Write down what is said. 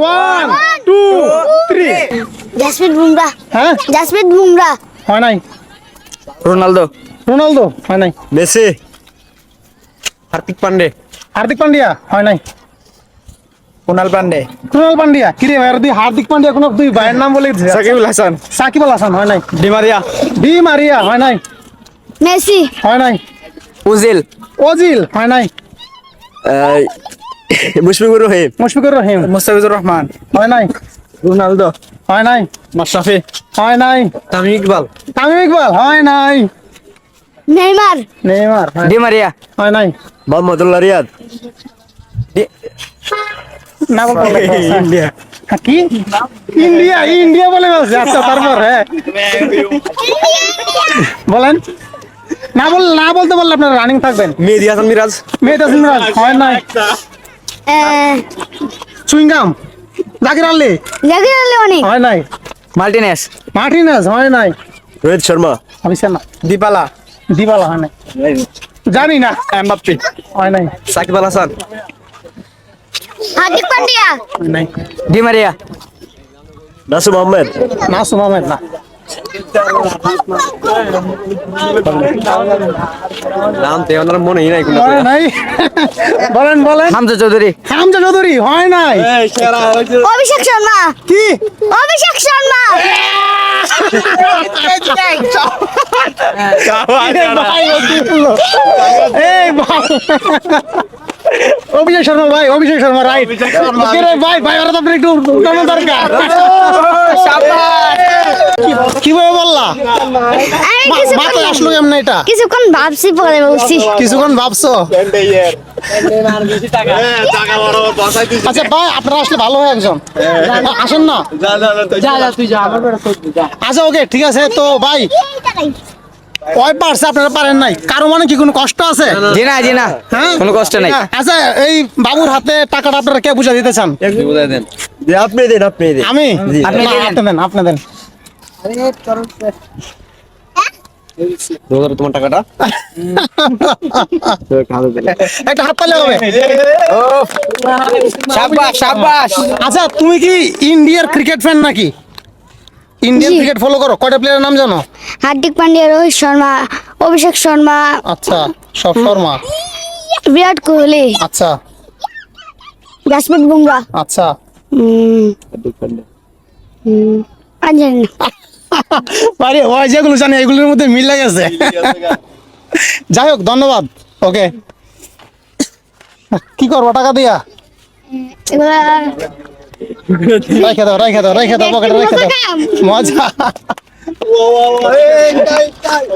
One two three Jasprit Bumrah হ্যাঁ? জাসপ্রীত বুমরা হয় নাই। রোনালদো। রোনালদো হয় নাই। মেসি। হার্দিক পান্ডে। হার্দিক পান্ডিয়া হয় নাই। কুনাল পান্ডে। কুনাল পান্ডিয়া কিরে ভাই আর তুই হার্দিক পান্ডিয়া কোনো তুই ভাইয়ের নাম বলে। সাকিবুল হাসান। সাকিব আল হাসান হয় নাই। ডিমারিয়া ডি মারিয়া হয় নাই। মেসি। হয় নাই। উজিল। ওজিল হয় নাই। মুশফিকুর রহিম। মুশফিকুর রহিম। মুস্তাফিজুর রহমান। হয় নাই? রোনালদো। হয় নাই? মাশরাফি। হয় নাই? তামিম ইকবাল। তামিম ইকবাল হয় নাই? নেইমার। নেইমার হয়- ডিমারিয়া হয় নাই? মোহাম্মদুল্লাহ রিয়াদ। না বলতে ইন্ডিয়া। হ্যাঁ, কি? ইন্ডিয়া ইন্ডিয়া বলে বলছে আচ্ছা তারপর হ্যাঁ। বলেন। না বল না বলতে বললে আপনারা রানিং থাকবেন। মেহেদি হাসান মিরাজ। মেয়েটা সিমরাজ হয় নাই? চুইংগাম জাকির আলী জাকির আলী অনেক হয় নাই মার্টিনেস মার্টিনেস হয় নাই রোহিত শর্মা ভাবিছেন না দীপালা দিবালা হয় নাই জানি না এমবাপ্পি হয় নাই সাকিব আল হাসান হার্দিক পান্ডিয়া হয় নাই ডিমারিয়া নাসুম আহমেদ নাসুম আহমেদ না নাম তো ওনার মনেই নাই কোনো নাই? বলেন বলেন। হামজা চৌধুরী। হামজা চৌধুরী হয় নাই? অভিষেক শর্মা। কি? অভিষেক শর্মা। এই ভাই, অভিষেক শর্মা ভাই অভিষেক শর্মা রাইট ভাই ভাই ওরা তো আপনার একটু দরকার। কীভাবে বললা? কিছুক্ষণ মাথায় আসলো কেমন এটা? কিছুক্ষণ ভাবছি পরে বলছি। কিছুক্ষণ ভাবছ? আচ্ছা ভাই আপনারা আসলে ভালো হয় একজন। আসেন না? আচ্ছা ওকে ঠিক আছে তো ভাই ওই পারছে আপনারা পারেন নাই? কারও মানে কি কোনো কষ্ট আছে? জি না জি না। হ্যাঁ? কোনো কষ্ট নাই। আচ্ছা এই বাবুর হাতে টাকাটা আপনারা কে বুঝা দিতে চান? আপনি দেন আপনি দেন। আমি? আপনি দেন। আপনি দেন আপনি দেন। তোমার টাকাটা? একটা হাত তালে হবে। সাব্বাস সাব্বাস। আচ্ছা তুমি কি ইন্ডিয়ার ক্রিকেট ফ্যান নাকি? ইন্ডিয়ান ক্রিকেট ফলো করো। কয়টা প্লেয়ারের নাম জানো? হার্দিক পান্ডিয়া রোহিত শর্মা অভিষেক শর্মা। আচ্ছা সব শর্মা? বিরাট কোহলি। আচ্ছা। জাসপ্রীত বুমরা। আচ্ছা। জানি না। আরে ওই যেগুলো জানি এগুলোর মধ্যে মিল গেছে যাই হোক ধন্যবাদ। ওকে। কি করব টাকা দিয়া? রেখে দাও রেখে দাও রেখে দাও পকেটে রেখে দাও। মজা। wow, wow, wow. Hey, tay, tay.